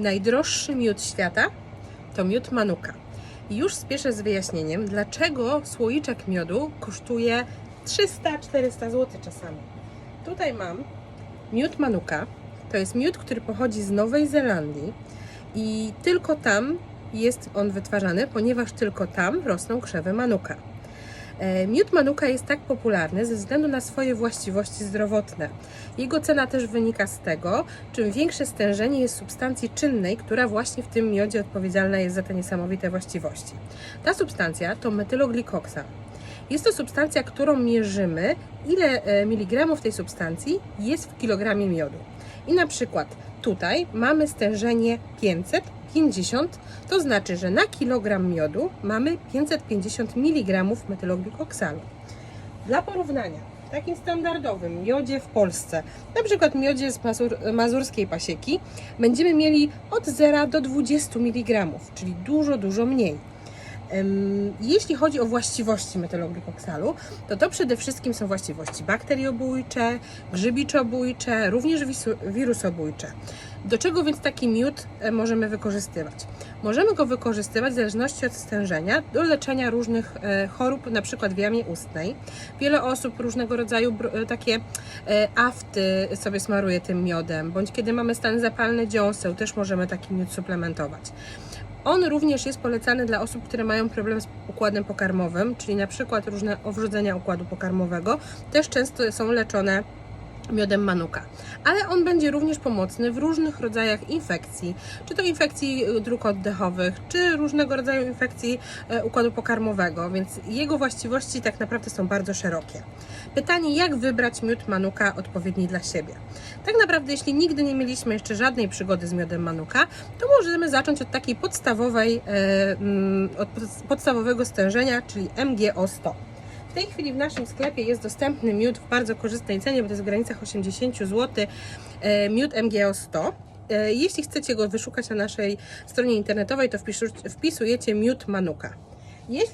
najdroższy miód świata to miód Manuka. Już spieszę z wyjaśnieniem, dlaczego słoiczek miodu kosztuje 300-400 zł czasami. Tutaj mam miód Manuka. To jest miód, który pochodzi z Nowej Zelandii i tylko tam jest on wytwarzany, ponieważ tylko tam rosną krzewy Manuka. E, Miód Manuka jest tak popularny ze względu na swoje właściwości zdrowotne. Jego cena też wynika z tego, czym większe stężenie jest substancji czynnej, która właśnie w tym miodzie odpowiedzialna jest za te niesamowite właściwości. Ta substancja to metyloglikoksan. Jest to substancja, którą mierzymy, ile e, miligramów tej substancji jest w kilogramie miodu. I na przykład tutaj mamy stężenie 550, to znaczy, że na kilogram miodu mamy 550 mg metyloglikoksalu. Dla porównania, w takim standardowym miodzie w Polsce, na przykład miodzie z Mazur, mazurskiej pasieki, będziemy mieli od 0 do 20 mg, czyli dużo, dużo mniej. Jeśli chodzi o właściwości metyloglikoksalu, to to przede wszystkim są właściwości bakteriobójcze, grzybiczobójcze, również wirusobójcze. Do czego więc taki miód e, możemy wykorzystywać? Możemy go wykorzystywać w zależności od stężenia do leczenia różnych e, chorób, przykład w jamie ustnej. Wiele osób różnego rodzaju e, takie afty sobie smaruje tym miodem, bądź kiedy mamy stan zapalny dziąseł, też możemy taki miód suplementować. On również jest polecany dla osób, które mają problem z układem pokarmowym, czyli na przykład różne owrzodzenia układu pokarmowego, też często są leczone miodem manuka. Ale on będzie również pomocny w różnych rodzajach infekcji, czy to infekcji y, dróg oddechowych, czy różnego rodzaju infekcji e, układu pokarmowego, więc jego właściwości tak naprawdę są bardzo szerokie. Pytanie, jak wybrać miód manuka odpowiedni dla siebie? Tak naprawdę, jeśli nigdy nie mieliśmy jeszcze żadnej przygody z miodem manuka, to możemy zacząć od takiej podstawowej, e, mm, od pod- podstawowego stężenia, czyli MGO 100. W tej chwili w naszym sklepie jest dostępny miód w bardzo korzystnej cenie, bo to jest w granicach 80 zł, e, miód MGO 100. E, Jeśli chcecie go wyszukać na naszej stronie internetowej, to wpisujecie miód manuka. Jeśli